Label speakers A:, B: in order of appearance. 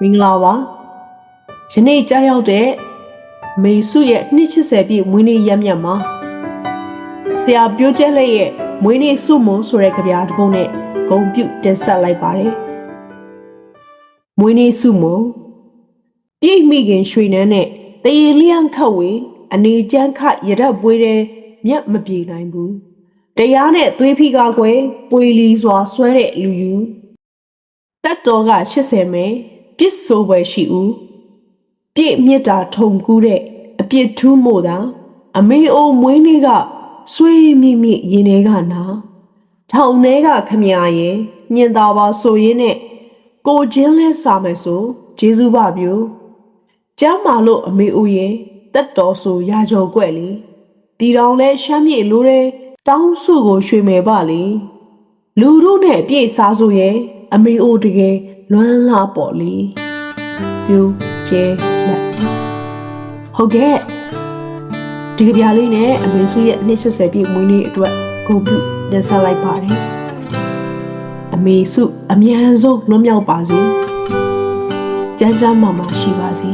A: မင်္ဂလာပါယနေ့ကြားရောက်တဲ့မေစုရဲ့နှစ်80ပြည့်မွေးနေ့ရက်မြတ်မှာဆရာပြိုးကျက်လက်ရဲ့မွေးနေ့စုမုံဆိုတဲ့ကြပြတစ်ပုဒ်နဲ့ဂုံပြုတင်ဆက်လိုက်ပါတယ်မွေးနေ့စုမုံပြိတ်မိခင်ရွှေနန်းနဲ့တရေလျံခတ်ဝေအနေကျန်းခရရက်ပွေးတဲ့မြတ်မပြေနိုင်ဘူးတရားနဲ့သွေးဖိကားကွယ်ပွေလီစွာဆွဲတဲ့လူယူတက်တော်က80မဲ ပြစ်ဆိုးပွဲရှိဦးပြည့်မြစ်တာထုံကူးတဲ့အပြစ်ထူးမို့သာအမေအိုမွေးနေ့ကဆွေးမိမိရင်ထဲကနာထောင်ထဲကခမရရဲ့ညင်သာပါဆိုရင်းနဲ့ကိုချင်းလဲစာမယ်ဆိုဂျေစုပါပြိုကျမ်းမာလို့အမေအိုရဲ့တက်တော်ဆိုရာကြော်ကွက်လေဒီတော်လဲရှမ်းမြေလိုတဲ့တောင်းစုကိုရွှေမယ်ပါလေလူတို့နဲ့အပြည့်စားဆိုရဲ့အမေအိုတကယ် လွမ်းလာပေါ့လေပြူကျဲလက်ဟုတ်ကဲ့ဒီကြပြလေးနဲ့အမေစုရဲ့အနှစ်80ပြည့်မွေးနေ့အတွက်ဂုဏ်ပြုတင်ဆက်လိုက်ပါတယ်အမေစုအမြန်ဆုံးလွတ်မြောက်ပါစေကြမ်းကြမ်းမာမာရှိပါစေ